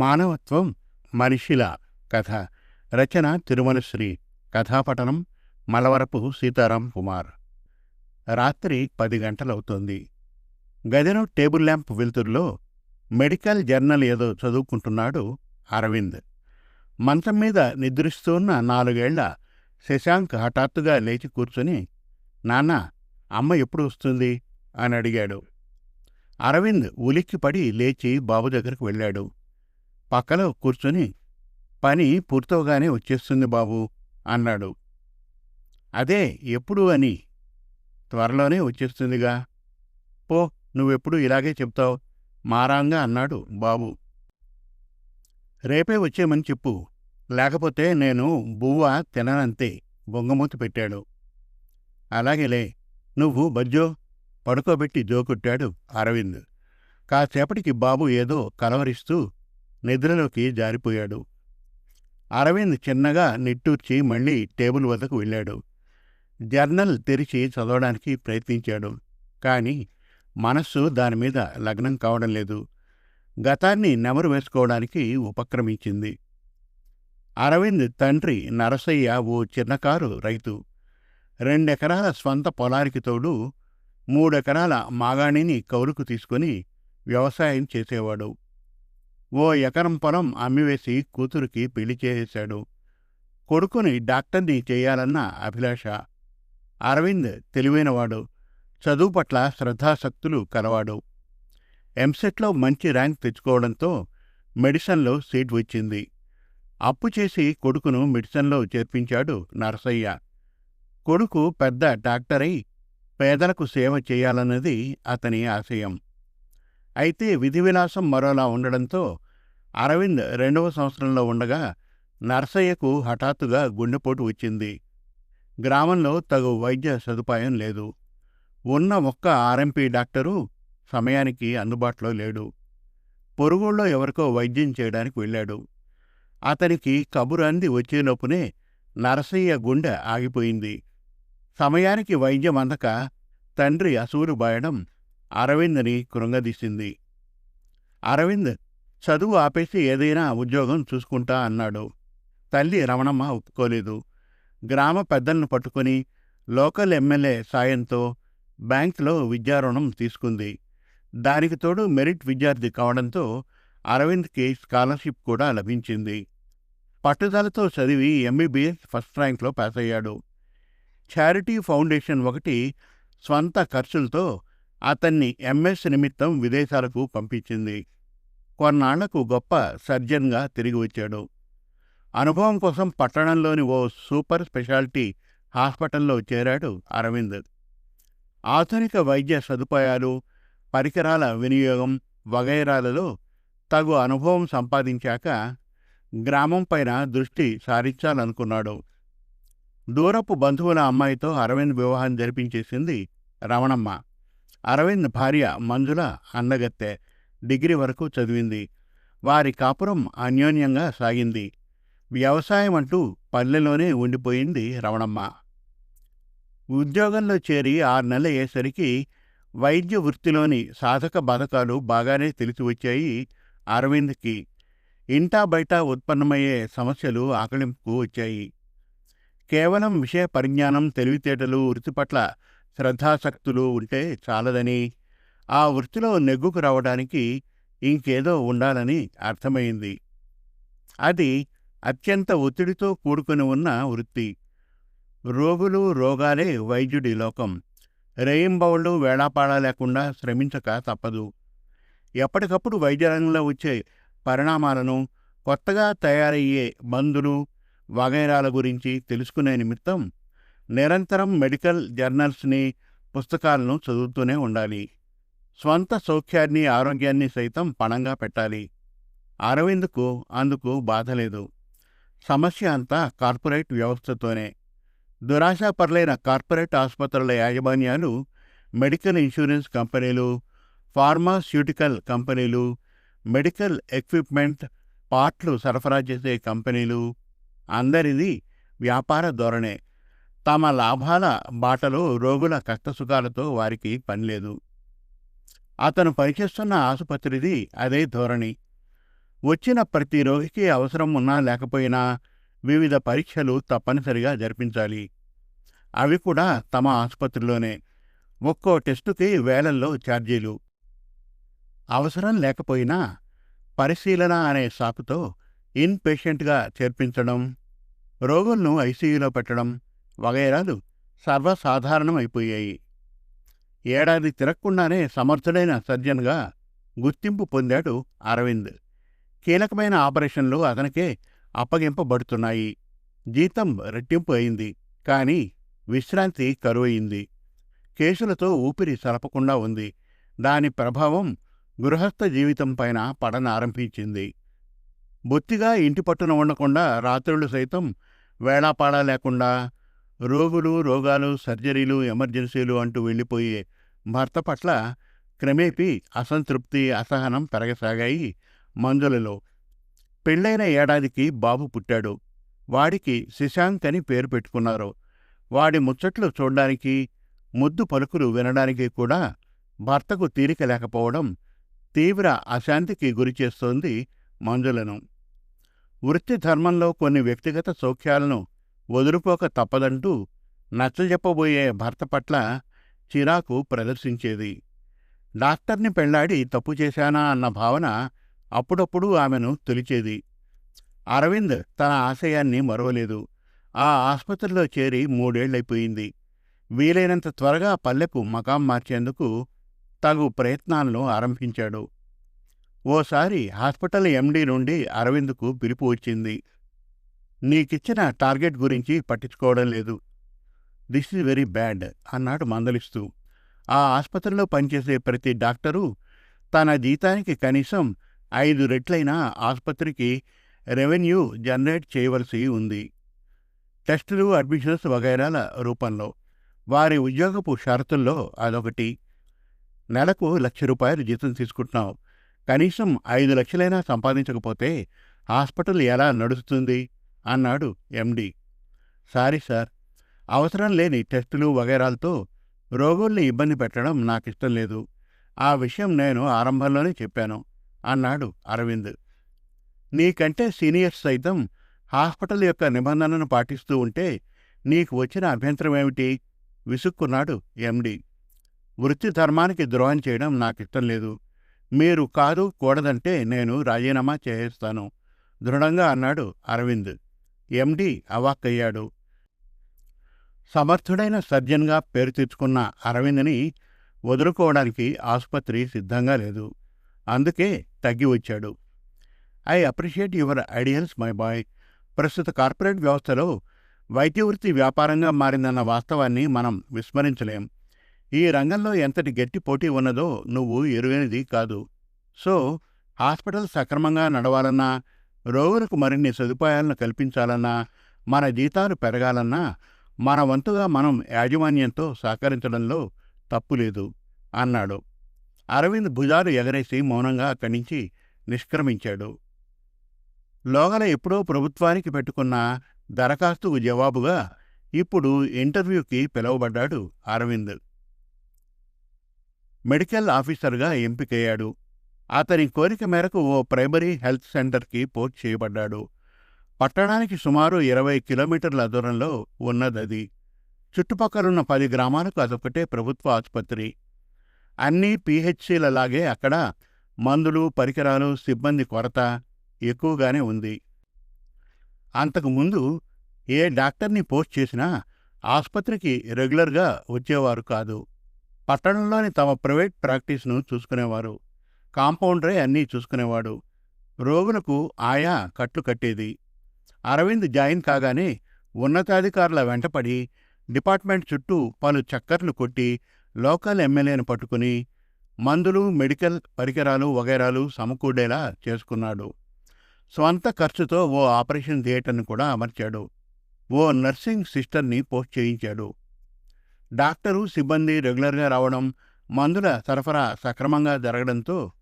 మానవత్వం మనిషిల కథ. రచన తిరుమలశ్రీ. కథాపఠనం మలవరపు సీతారాం కుమార్. రాత్రి పది గంటలవుతోంది. గదిలో టేబుల్ ల్యాంప్ వెలుతురులో మెడికల్ జర్నల్ ఏదో చదువుకుంటున్నాడు అరవింద్. మంచం మీద నిద్రిస్తున్న నాలుగేళ్ళ శశాంక్ హఠాత్తుగా లేచి కూర్చుని నాన్న అమ్మ ఎప్పుడు వస్తుంది? అని అడిగాడు. అరవింద్ ఉలిక్కిపడి లేచి బాబు దగ్గరకు వెళ్ళాడు. పక్కలో కూర్చుని పని పూర్తవగానే వచ్చేస్తుంది బాబు అన్నాడు. అదే ఎప్పుడు అని త్వరలోనే వచ్చేస్తుందిగా. పో నువ్వెప్పుడు ఇలాగే చెప్తావు? మారాంగా అన్నాడు బాబు. రేపే వచ్చేమని చెప్పు. లేకపోతే నేను బువ్వ తిననంతే బొంగమూతి పెట్టాడు. అలాగేలే నువ్వు బజ్జో పడుకోబెట్టి జోకొట్టాడు అరవింద్. కాసేపటికి బాబు ఏదో కలవరిస్తూ నిద్రలోకి జారిపోయాడు. అరవింద్ చిన్నగా నిట్టూర్చి మళ్ళీ టేబుల్ వద్దకు వెళ్ళాడు. జర్నల్ తెరిచి చదవడానికి ప్రయత్నించాడు. కాని మనస్సు దానిమీద లగ్నం కావడం లేదు. గతాన్ని నెమరు వేసుకోవడానికి ఉపక్రమించింది. అరవింద్ తండ్రి నరసయ్య ఓ చిన్నకారు రైతు. రెండెకరాల స్వంత పొలానికి తోడు మూడెకరాల మాగాణిని కౌలుకు తీసుకుని వ్యవసాయం చేసేవాడు. ఓ ఎకరం పొలం అమ్మివేసి కూతురికి పెళ్ళి చేసేశాడు. కొడుకుని డాక్టర్ని చేయాలన్న అభిలాష. అరవింద్ తెలివైనవాడు. చదువు పట్ల శ్రద్ధాశక్తులు కలవాడు. ఎంసెట్లో మంచి ర్యాంక్ తెచ్చుకోవడంతో మెడిసిన్లో సీట్ వచ్చింది. అప్పు చేసి కొడుకును మెడిసిన్లో చేర్పించాడు నరసయ్య. కొడుకు పెద్ద డాక్టరై పేదలకు సేవ చేయాలన్నది అతని ఆశయం. అయితే విధి విలాసం మరోలా ఉండడంతో అరవింద్ రెండవ సంవత్సరంలో ఉండగా నర్సయ్యకు హఠాత్తుగా గుండెపోటు వచ్చింది. గ్రామంలో తగు వైద్య సదుపాయం లేదు. ఉన్న ఒక్క ఆర్ఎంపీ డాక్టరు సమయానికి అందుబాటులో లేడు. పొరుగుళ్ళో ఎవరికో వైద్యం చేయడానికి వెళ్ళాడు. అతనికి కబురు అంది వచ్చేలోపునే నరసయ్య గుండె ఆగిపోయింది. సమయానికి వైద్యం అందక తండ్రి అసూరు బాయడం అరవింద్ని కృంగదీసింది. అరవింద్ చదువు ఆపేసి ఏదైనా ఉద్యోగం చూసుకుంటా అన్నాడు. తల్లి రమణమ్మ ఒప్పుకోలేదు. గ్రామ పెద్దలను పట్టుకుని లోకల్ ఎమ్మెల్యే సాయంతో బ్యాంక్లో విద్యారుణం తీసుకుంది. దానికి తోడు మెరిట్ విద్యార్థి కావడంతో అరవింద్కి స్కాలర్షిప్ కూడా లభించింది. పట్టుదలతో చదివి ఎంబీబీఎస్ ఫస్ట్ ర్యాంక్లో పాస్ అయ్యాడు ఛారిటీ ఫౌండేషన్ ఒకటి స్వంత ఖర్చులతో అతన్ని ఎంఎస్ నిమిత్తం విదేశాలకు పంపించింది. కొన్నాళ్ళకు గొప్ప సర్జన్గా తిరిగి వచ్చాడు. అనుభవం కోసం పట్టణంలోని ఓ సూపర్ స్పెషాలిటీ హాస్పిటల్లో చేరాడు అరవింద్. ఆధునిక వైద్య సదుపాయాలు పరికరాల వినియోగం వగైరాలలో తగు అనుభవం సంపాదించాక గ్రామం పైన దృష్టి సారించాలనుకున్నాడు. దూరపు బంధువుల అమ్మాయితో అరవింద్ వివాహం జరిపించేసింది రమణమ్మ. అరవింద్ భార్య మంజుల అన్నగత్తె డిగ్రీ వరకు చదివింది. వారి కాపురం అన్యోన్యంగా సాగింది. వ్యవసాయం అంటూ పల్లెలోనే ఉండిపోయింది రమణమ్మ. ఉద్యోగంలో చేరి ఆరు నెలలు అయ్యేసరికి వైద్య వృత్తిలోని సాధక బాధకాలు బాగానే తెలిసి వచ్చాయి అరవింద్కి. ఇంటా బయట ఉత్పన్నమయ్యే సమస్యలు ఆకలింపుకు వచ్చాయి. కేవలం విషయ పరిజ్ఞానం తెలివితేటలు వృత్తి పట్ల శ్రద్ధాశక్తులు ఉంటే చాలదని ఆ వృత్తిలో నెగ్గుకు రావడానికి ఇంకేదో ఉండాలని అర్థమైంది. అది అత్యంత ఒత్తిడితో కూడుకుని ఉన్న వృత్తి. రోగులు రోగాలే వైద్యుడి లోకం. రేయింబౌళ్ళు వేళాపాడా లేకుండా శ్రమించక తప్పదు. ఎప్పటికప్పుడు వైద్యరంగంలో వచ్చే పరిణామాలను కొత్తగా తయారయ్యే మందులు వగైరాల గురించి తెలుసుకునే నిమిత్తం నిరంతరం మెడికల్ జర్నల్స్ని పుస్తకాలను చదువుతూనే ఉండాలి. స్వంత సౌఖ్యాన్ని ఆరోగ్యాన్ని సైతం పణంగా పెట్టాలి. అరవింద్కు అందుకు బాధలేదు. సమస్య అంతా కార్పొరేట్ వ్యవస్థతోనే. దురాశాపరులైన కార్పొరేట్ ఆసుపత్రుల యాజమాన్యాలు మెడికల్ ఇన్సూరెన్స్ కంపెనీలు ఫార్మాస్యూటికల్ కంపెనీలు మెడికల్ ఎక్విప్మెంట్ పార్ట్లు సరఫరా చేసే కంపెనీలు అందరిది వ్యాపార ధోరణే. తమ లాభాల బాటలో రోగుల కష్టసుఖాలతో వారికి పనిలేదు అతను పనిచేస్తున్న ఆసుపత్రిది అదే ధోరణి. వచ్చిన ప్రతి రోగికి అవసరం ఉన్నా లేకపోయినా వివిధ పరీక్షలు తప్పనిసరిగా జరిపించాలి. అవి కూడా తమ ఆసుపత్రిలోనే. ఒక్కో టెస్టుకి వేలల్లో ఛార్జీలు. అవసరం లేకపోయినా పరిశీలన అనే సాకుతో ఇన్ పేషెంట్గా చేర్పించడం రోగులను ఐసీయూలో పెట్టడం వగైరాలు సర్వసాధారణం అయిపోయాయి ఏడాది తిరగకుండానే సమర్థుడైన సర్జన్గా గుర్తింపు పొందాడు అరవింద్. కీలకమైన ఆపరేషన్లు అతనికే అప్పగింపబడుతున్నాయి. జీతం రెట్టింపు అయింది. కానీ విశ్రాంతి కరువయింది కేసులతో ఊపిరి సలపకుండా ఉంది. దాని ప్రభావం గృహస్థ జీవితం పైన పడనారంభించింది. బొత్తిగా ఇంటి పట్టున ఉండకుండా రాత్రులు సైతం వేళాపాడా లేకుండా రోగులు రోగాలు సర్జరీలు ఎమర్జెన్సీలు అంటూ వెళ్ళిపోయే భర్త పట్ల క్రమేపీ అసంతృప్తి అసహనం పెరగసాగాయి మంజులలో పెళ్ళైన ఏడాదికి బాబు పుట్టాడు. వాడికి శశాంక్ అని పేరు పెట్టుకున్నారు. వాడి ముచ్చట్లు చూడడానికి ముద్దు పలుకులు వినడానికి కూడా భర్తకు తీరిక లేకపోవడం తీవ్ర అశాంతికి గురిచేస్తోంది మంజులను వృత్తి ధర్మంలో కొన్ని వ్యక్తిగత సౌఖ్యాలను వదులుకోక తప్పదంటూ నచ్చజెప్పబోయే భర్త పట్ల చిరాకు ప్రదర్శించేది. డాక్టర్ని పెళ్ళాడి తప్పు చేశానా అన్న భావన అప్పుడప్పుడు ఆమెను తొలిచేది. అరవింద్ తన ఆశయాన్ని మరవలేదు. ఆ ఆసుపత్రిలో చేరి మూడేళ్ళైపోయింది. వీలైనంత త్వరగా పల్లెకు మకాం మార్చేందుకు తగు ప్రయత్నాలను ఆరంభించాడు. ఓసారి హాస్పిటల్ ఎండీ నుండి అరవింద్కు పిలుపు వచ్చింది. నీకిచ్చిన టార్గెట్ గురించి పట్టించుకోవడం లేదు. దిస్ ఇస్ వెరీ బ్యాడ్ అన్నాడు మందలిస్తూ. ఆ ఆసుపత్రిలో పనిచేసే ప్రతి డాక్టరు తన జీతానికి కనీసం ఐదు రెట్లైన ఆసుపత్రికి రెవెన్యూ జనరేట్ చేయవలసి ఉంది. టెస్టులు అడ్మిషన్స్ వగైరాల రూపంలో. వారి ఉద్యోగపు షరతుల్లో అదొకటి. నెలకు లక్ష రూపాయలు జీతం తీసుకుంటున్నావు. కనీసం ఐదు లక్షలైనా సంపాదించకపోతే హాస్పిటల్ ఎలా నడుస్తుంది? అన్నాడు ఎండి. సారీ సార్ అవసరం లేని టెస్టులు వగైరాలతో రోగుల్ని ఇబ్బంది పెట్టడం నాకిష్టం లేదు. ఆ విషయం నేను ఆరంభంలోనే చెప్పాను అన్నాడు అరవింద్. నీకంటే సీనియర్స్ సైతం హాస్పిటల్ యొక్క నిబంధనను పాటిస్తూ ఉంటే నీకు వచ్చిన అభ్యంతరం ఏమిటి? విసుక్కున్నాడు ఎండి. వృత్తి ధర్మానికి ద్రోహం చేయడం నాకిష్టం లేదు. మీరు కాదు కూడదంటే నేను రాజీనామా చేసేస్తాను దృఢంగా అన్నాడు అరవింద్. ఎండి అవాక్కయ్యాడు. సమర్థుడైన సర్జన్గా పేరు తెచ్చుకున్న అరవింద్ని వదులుకోవడానికి ఆసుపత్రి సిద్ధంగా లేదు. అందుకే తగ్గి వచ్చాడు. I appreciate your ideals my boy. ప్రస్తుత కార్పొరేట్ వ్యవస్థలో వైద్య వృత్తి వ్యాపారంగా మారిందన్న వాస్తవాన్ని మనం విస్మరించలేం. ఈ రంగంలో ఎంతటి గట్టి పోటీ ఉన్నదో నువ్వు ఎరుగనిది కాదు. సో హాస్పిటల్ సక్రమంగా నడవాలన్నా రోగులకు మరిన్ని సదుపాయాలను కల్పించాలన్నా మన జీతాలు పెరగాలన్నా మన వంతుగా మనం యాజమాన్యంతో సహకరించడంలో తప్పులేదు అన్నాడు. అరవింద్ భుజాలు ఎగరేసి మౌనంగా అక్కడి నుంచి నిష్క్రమించాడు. లోగల ఎప్పుడో ప్రభుత్వానికి పెట్టుకున్న దరఖాస్తుకు జవాబుగా ఇప్పుడు ఇంటర్వ్యూకి పిలువబడ్డాడు అరవింద్. మెడికల్ ఆఫీసర్గా ఎంపికయ్యాడు. అతని కోరిక మేరకు ఓ ప్రైమరీ హెల్త్ సెంటర్కి పోర్ట్ చేయబడ్డాడు. పట్టణానికి సుమారు ఇరవై కిలోమీటర్ల దూరంలో ఉన్నదది. చుట్టుపక్కలున్న పది గ్రామాలకు అదొకటే ప్రభుత్వ ఆసుపత్రి. అన్నీ పీహెచ్సీలలాగే అక్కడ మందులు పరికరాలు సిబ్బంది కొరత ఎక్కువగానే ఉంది. అంతకుముందు ఏ డాక్టర్ని పోస్ట్ చేసినా ఆసుపత్రికి రెగ్యులర్గా వచ్చేవారు కాదు. పట్టణంలోని తమ ప్రైవేట్ ప్రాక్టీస్ను చూసుకునేవారు. కాంపౌండరే అన్నీ చూసుకునేవాడు. రోగులకు ఆయా కట్లు కట్టేది. అరవింద్ జాయిన్ కాగానే ఉన్నతాధికారుల వెంటపడి డిపార్ట్మెంట్ చుట్టూ పలు చక్కర్లు కొట్టి లోకల్ ఎమ్మెల్యేను పట్టుకుని మందులు మెడికల్ పరికరాలు వగైరాలు సమకూడేలా చేసుకున్నాడు. స్వంత ఖర్చుతో ఓ ఆపరేషన్ థియేటర్ను కూడా అమర్చాడు. ఓ నర్సింగ్ సిస్టర్ని పోస్ట్ చేయించాడు. డాక్టరు సిబ్బంది రెగ్యులర్గా రావడం మందుల సరఫరా సక్రమంగా జరగడంతో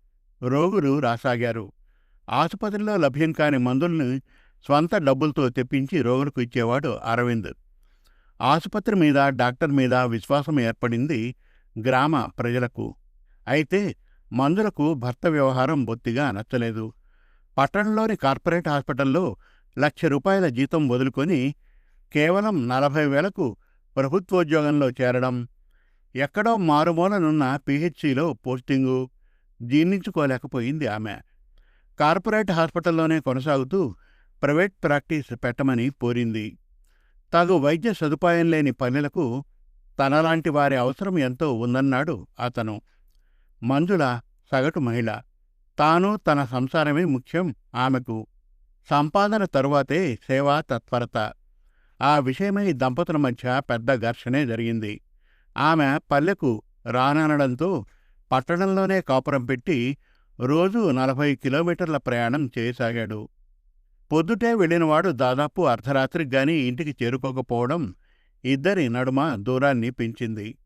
రోగులు రాసాగారు. ఆసుపత్రిలో లభ్యం కాని మందుల్ని స్వంత డబ్బులతో తెప్పించి రోగులకు ఇచ్చేవాడు అరవింద్. ఆసుపత్రి మీద డాక్టర్ మీద విశ్వాసం ఏర్పడింది గ్రామ ప్రజలకు. అయితే మందులకు భర్త వ్యవహారం బొత్తిగా నచ్చలేదు. పట్టణంలోని కార్పొరేట్ హాస్పిటల్లో లక్ష రూపాయల జీతం వదులుకొని కేవలం నలభై వేలకు ప్రభుత్వోద్యోగంలో చేరడం ఎక్కడో మారుమూలనున్న పిహెచ్సిలో పోస్టింగు జీర్ణించుకోలేకపోయింది ఆమె. కార్పొరేట్ హాస్పిటల్లోనే కొనసాగుతూ ప్రైవేట్ ప్రాక్టీస్ పెట్టమని కోరింది. తగు వైద్య సదుపాయం లేని పల్లెలకు తనలాంటి వారి అవసరం ఎంతో ఉందన్నాడు అతను. మంజుల సగటు మహిళ. తాను తన సంసారమే ముఖ్యం ఆమెకు. సంపాదన తరువాతే సేవా తత్పరత. ఆ విషయమై దంపతుల మధ్య పెద్ద ఘర్షణే జరిగింది. ఆమె పల్లెకు రాననడంతో పట్టణంలోనే కాపురం పెట్టి రోజూ నలభై కిలోమీటర్ల ప్రయాణం చేయసాగాడు. పొద్దుటే వెళ్ళినవాడు దాదాపు అర్ధరాత్రికి గాని ఇంటికి చేరుకోకపోవడం ఇద్దరి నడుమ దూరాన్ని పెంచింది.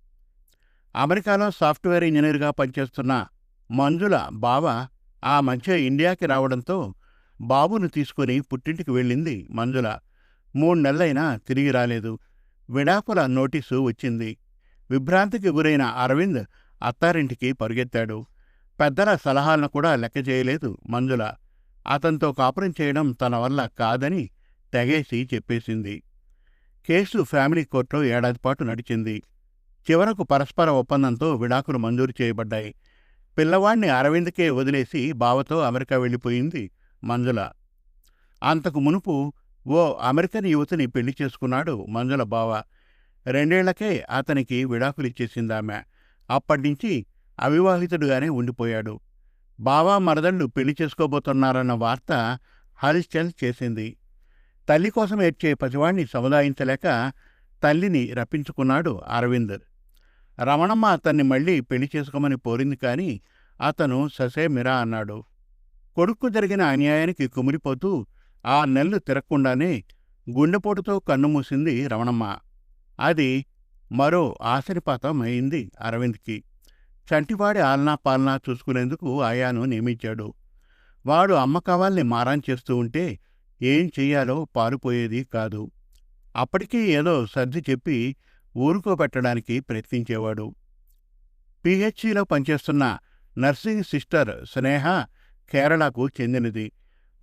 అమెరికాలో సాఫ్ట్వేర్ ఇంజనీర్గా పనిచేస్తున్న మంజుల బావ ఆ మధ్య ఇండియాకి రావడంతో బాబును తీసుకుని పుట్టింటికి వెళ్ళింది మంజుల. మూడు నెలలైనా తిరిగి రాలేదు. విడాకుల నోటీసు వచ్చింది. విభ్రాంతికి గురైన అరవింద్ అత్తారింటికి పరుగెత్తాడు. పెద్దల సలహాలను కూడా లెక్క చేయలేదు మంజుల. అతనితో కాపురం చేయడం తన వల్ల కాదని తెగేసి చెప్పేసింది. కేసు ఫ్యామిలీ కోర్టులో ఏడాది పాటు నడిచింది. చివరకు పరస్పర ఒప్పందంతో విడాకులు మంజూరు చేయబడ్డాయి. పిల్లవాణ్ణి అరవింద్కే వదిలేసి బావతో అమెరికా వెళ్ళిపోయింది మంజుల. అంతకు మునుపు ఓ అమెరికన్ యువతిని పెళ్ళి చేసుకున్నాడు మంజుల బావ. రెండేళ్ళకే అతనికి విడాకులిచ్చేసిందామె. అప్పటినుంచి అవివాహితుడుగానే ఉండిపోయాడు. బావా మరదళ్ళు పెళ్ళి చేసుకోబోతున్నారన్న వార్త హల్చల్ చేసింది. తల్లి కోసం ఏడ్చే పసివాణ్ణి సముదాయించలేక తల్లిని రప్పించుకున్నాడు అరవింద్. రమణమ్మ అతన్ని మళ్ళీ పెళ్ళి చేసుకోమని కోరింది కాని అతను ససేమిరా అన్నాడు. కొడుక్కు జరిగిన అన్యాయానికి కుమిలిపోతూ ఆ నెల్లు తిరగకుండానే గుండెపోటుతో కన్నుమూసింది రమణమ్మ. అది మరో ఆశనిపాతం అయింది అరవింద్కి. చంటివాడి ఆలనా పాలనా చూసుకునేందుకు ఆయాను నియమించాడు. వాడు అమ్మకవాల్ని మారాన్ చేస్తూ ఉంటే ఏం చెయ్యాలో పారిపోయేది కాదు. అప్పటికీ ఏదో సర్ది చెప్పి ఊరుకోబెట్టడానికి ప్రయత్నించేవాడు. పిహెచ్సిలో పనిచేస్తున్న నర్సింగ్ సిస్టర్ స్నేహ కేరళకు చెందినది.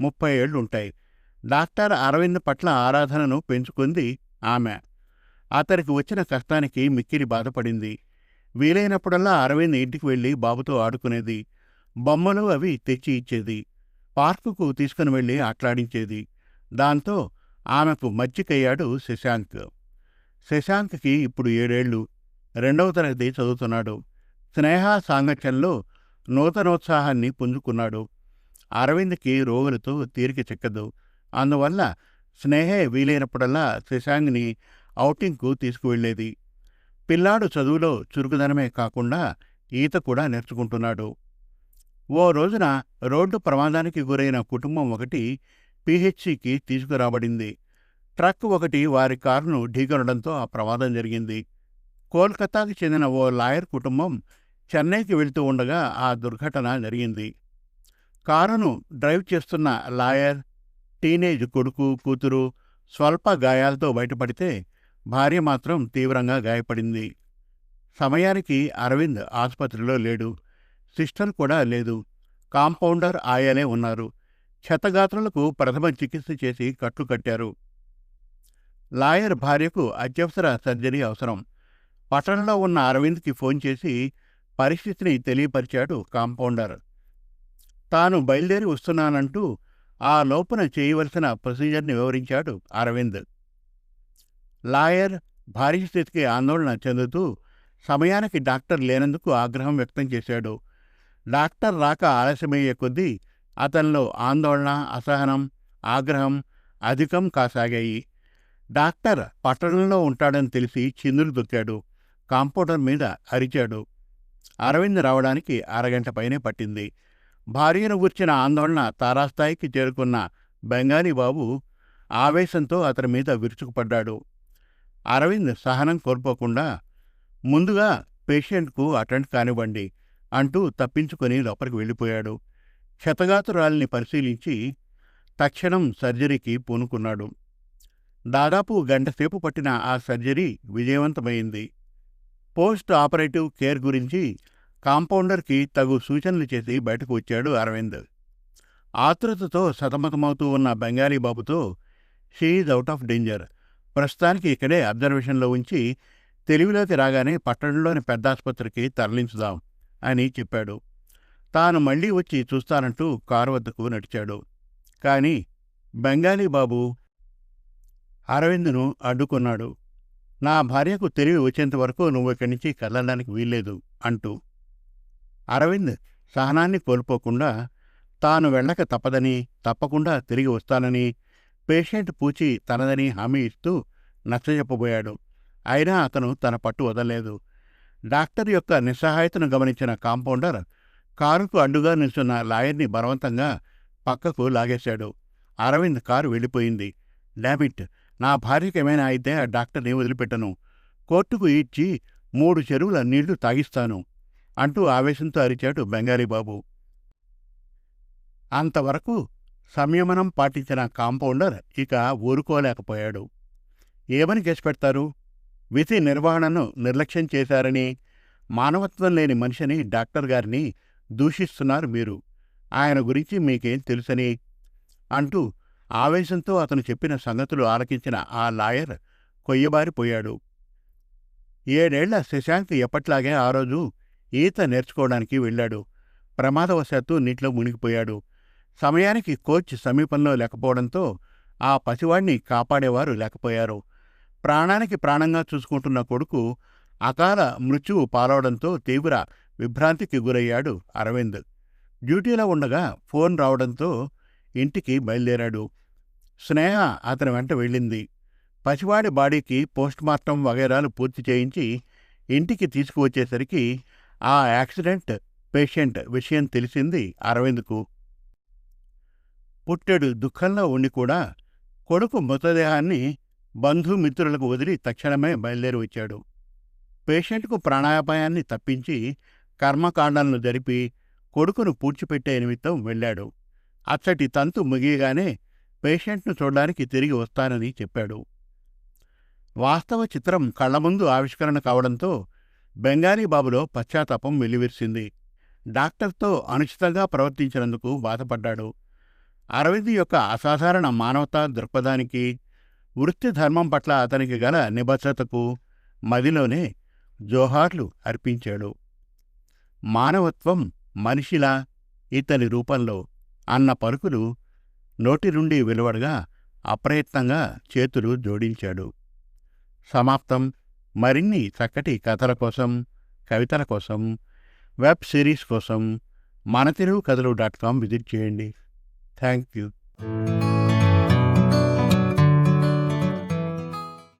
ముప్పై ఏళ్ళుంటాయి డాక్టర్ అరవింద్ పట్ల ఆరాధనను పెంచుకుంది ఆమె. అతనికి వచ్చిన కష్టానికి మిక్కిరి బాధపడింది. వీలైనప్పుడల్లా అరవింద్ ఇంటికి వెళ్ళి బాబుతో ఆడుకునేది. బొమ్మలు అవి తెచ్చి ఇచ్చేది. పార్కుకు తీసుకుని వెళ్ళి ఆట్లాడించేది. దాంతో ఆమెకు మచ్చికయ్యాడు శశాంక్. శశాంక్కి ఇప్పుడు ఏడేళ్ళు రెండవ తరగతి చదువుతున్నాడు. స్నేహ సాంగత్యంలో నూతనోత్సాహాన్ని పుంజుకున్నాడు. అరవింద్కి రోగులతో తీరిక చెక్కదు. అందువల్ల స్నేహే వీలైనప్పుడల్లా శశాంక్ని ఔటింగ్కు తీసుకువెళ్ళేది పిల్లాడు చదువులో చురుకుదనమే కాకుండా ఈత కూడా నేర్చుకుంటున్నాడు. ఓ రోజున రోడ్డు ప్రమాదానికి గురైన కుటుంబం ఒకటి పీహెచ్సికి తీసుకురాబడింది. ట్రక్ ఒకటి వారి కారును ఢీకొనడంతో ఆ ప్రమాదం జరిగింది. కోల్కతాకి చెందిన ఓ లాయర్ కుటుంబం చెన్నైకి వెళ్తూ ఉండగా ఆ దుర్ఘటన జరిగింది. కారును డ్రైవ్ చేస్తున్న లాయర్ టీనేజ్ కొడుకు కూతురు స్వల్ప గాయాలతో బయటపడితే భార్య మాత్రం తీవ్రంగా గాయపడింది. సమయానికి అరవింద్ ఆసుపత్రిలో లేడు. సిస్టర్ కూడా లేదు. కాంపౌండర్ ఆయనే ఉన్నారు. క్షతగాత్రులకు ప్రథమ చికిత్స చేసి కట్లు కట్టారు. లాయర్ భార్యకు అత్యవసర సర్జరీ అవసరం. పట్టణంలో ఉన్న అరవింద్కి ఫోన్ చేసి పరిస్థితిని తెలియపరిచాడు కాంపౌండర్. తాను బయలుదేరి వస్తున్నానంటూ ఆ లోపున చేయవలసిన ప్రొసీజర్ని వివరించాడు అరవింద్. లాయర్ భారీ స్థితికి ఆందోళన చెందుతూ సమయానికి డాక్టర్ లేనందుకు ఆగ్రహం వ్యక్తం చేశాడు. డాక్టర్ రాక ఆలస్యమయ్యే కొద్దీ అతనిలో ఆందోళన అసహనం ఆగ్రహం అధికం కాసాగాయి. డాక్టర్ పట్టణంలో ఉంటాడని తెలిసి చిందులు దొక్కాడు. కాంపౌండర్ మీద అరిచాడు. అరవింద్ రావడానికి అరగంట పైనే పట్టింది. భార్యను గుర్చిన ఆందోళన తారాస్థాయికి చేరుకున్న బెంగాలీ బాబు ఆవేశంతో అతని మీద విరుచుకుపడ్డాడు. అరవింద్ సహనం కోల్పోకుండా ముందుగా పేషెంట్కు అటెండ్ కానివ్వండి అంటూ తప్పించుకొని లోపలికి వెళ్ళిపోయాడు. క్షతగాతురాల్ని పరిశీలించి తక్షణం సర్జరీకి పూనుకున్నాడు. దాదాపు గంటసేపు పట్టిన ఆ సర్జరీ విజయవంతమైంది. పోస్ట్ ఆపరేటివ్ కేర్ గురించి కాంపౌండర్కి తగు సూచనలు చేసి బయటకు వచ్చాడు అరవింద్. ఆతృతతో సతమతమవుతూ ఉన్న బెంగాలీ బాబుతో షీఈ్ అవుట్ ఆఫ్ డేంజర్. ప్రస్తుతానికి ఇక్కడే అబ్జర్వేషన్లో ఉంచి తెలివిలోకి రాగానే పట్టణంలోని పెద్ద ఆసుపత్రికి తరలించుదాం అని చెప్పాడు. తాను మళ్ళీ వచ్చి చూస్తానంటూ కారు వద్దకు నడిచాడు. కానీ బెంగాలీ బాబు అరవింద్ను అడ్డుకున్నాడు. నా భార్యకు తెలివి వచ్చేంత వరకు నువ్వు ఇక్కడి నుంచి కదలడానికి వీల్లేదు అంటూ. అరవింద్ సహనాన్ని కోల్పోకుండా తాను వెళ్ళక తప్పదని తప్పకుండా తిరిగి వస్తానని పేషెంట్ పూచి తనదని హామీ ఇస్తూ నచ్చజెప్పబోయాడు. అయినా అతను తన పట్టు వదలలేదు. డాక్టర్ యొక్క నిస్సహాయతను గమనించిన కాంపౌండర్ కారుకు అడ్డుగా నిల్చున్న లాయర్ని బలవంతంగా పక్కకు లాగేశాడు. అరవింద్ కారు వెళ్ళిపోయింది. డామిట్ నా భార్యకి ఏమైనా అయితే ఆ డాక్టర్ని వదిలిపెట్టను. కోర్టుకు ఇచ్చి మూడు చెరువుల నీళ్ళు తాగిస్తాను అంటూ ఆవేశంతో అరిచాడు బెంగాలీ బాబు అంతవరకు సంయమనం పాటించిన కాంపౌండర్ ఇక ఊరుకోలేకపోయాడు. ఏమని కేసు పెడతారు విధి నిర్వహణను నిర్లక్ష్యం చేశారని మానవత్వం లేని మనిషిని డాక్టర్ గారిని దూషిస్తున్నారు మీరు. ఆయన గురించి మీకేం తెలుసని? అంటూ ఆవేశంతో అతను చెప్పిన సంగతులు ఆలకించిన ఆ లాయర్ కొయ్యబారిపోయాడు. ఏడేళ్ళ శశాంక్ ఎప్పట్లాగే ఆ రోజు ఈత నేర్చుకోవడానికి వెళ్ళాడు. ప్రమాదవశాత్తు నీటిలో మునిగిపోయాడు. సమయానికి కోచ్ సమీపంలో లేకపోవడంతో ఆ పసివాణ్ణి కాపాడేవారు లేకపోయారు. ప్రాణానికి ప్రాణంగా చూసుకుంటున్న కొడుకు అకాల మృత్యువు పాలవడంతో తీవ్ర విభ్రాంతికి గురయ్యాడు అరవింద్. డ్యూటీలో ఉండగా ఫోన్ రావడంతో ఇంటికి బయలుదేరాడు. స్నేహ అతని వెంట వెళ్ళింది. పసివాడి బాడీకి పోస్ట్మార్టం వగైరాలు పూర్తి చేయించి ఇంటికి తీసుకువచ్చేసరికి ఆ యాక్సిడెంట్ పేషెంట్ విషయం తెలిసింది అరవింద్కు. పుట్టెడు దుఃఖంలో ఉండి కూడా కొడుకు మృతదేహాన్ని బంధుమిత్రులకు వదిలి తక్షణమే బయలుదేరి వచ్చాడు పేషెంట్కు ప్రాణాపాయాన్ని తప్పించి కర్మకాండాలను జరిపి కొడుకును పూడ్చిపెట్టే నిమిత్తం వెళ్ళాడు. అచ్చటి తంతు ముగియగానే పేషెంట్ను చూడడానికి తిరిగి వస్తానని చెప్పాడు. వాస్తవ చిత్రం కళ్ళ ముందు ఆవిష్కరణ కావడంతో బెంగాలీ బాబులో పశ్చాత్తాపం వెల్లివిరిసింది. డాక్టర్తో అనుచితంగా ప్రవర్తించినందుకు బాధపడ్డాడు. అరవింద్ యొక్క అసాధారణ మానవతా దృక్పథానికి వృత్తి ధర్మం పట్ల అతనికి గల నిబద్ధతకు మదిలోనే జోహార్లు అర్పించాడు. మానవత్వం మనిషిలా ఇతని రూపంలో అన్న పలుకులు నోటి నుండి వెలువడగా అప్రయత్నంగా చేతులు జోడించాడు. సమాప్తం మరిన్ని చక్కటి కథల కోసం కవితల కోసం వెబ్ సిరీస్ కోసం మన తెలుగు కథలు డాట్ కామ్ విజిట్ చేయండి. Thank you.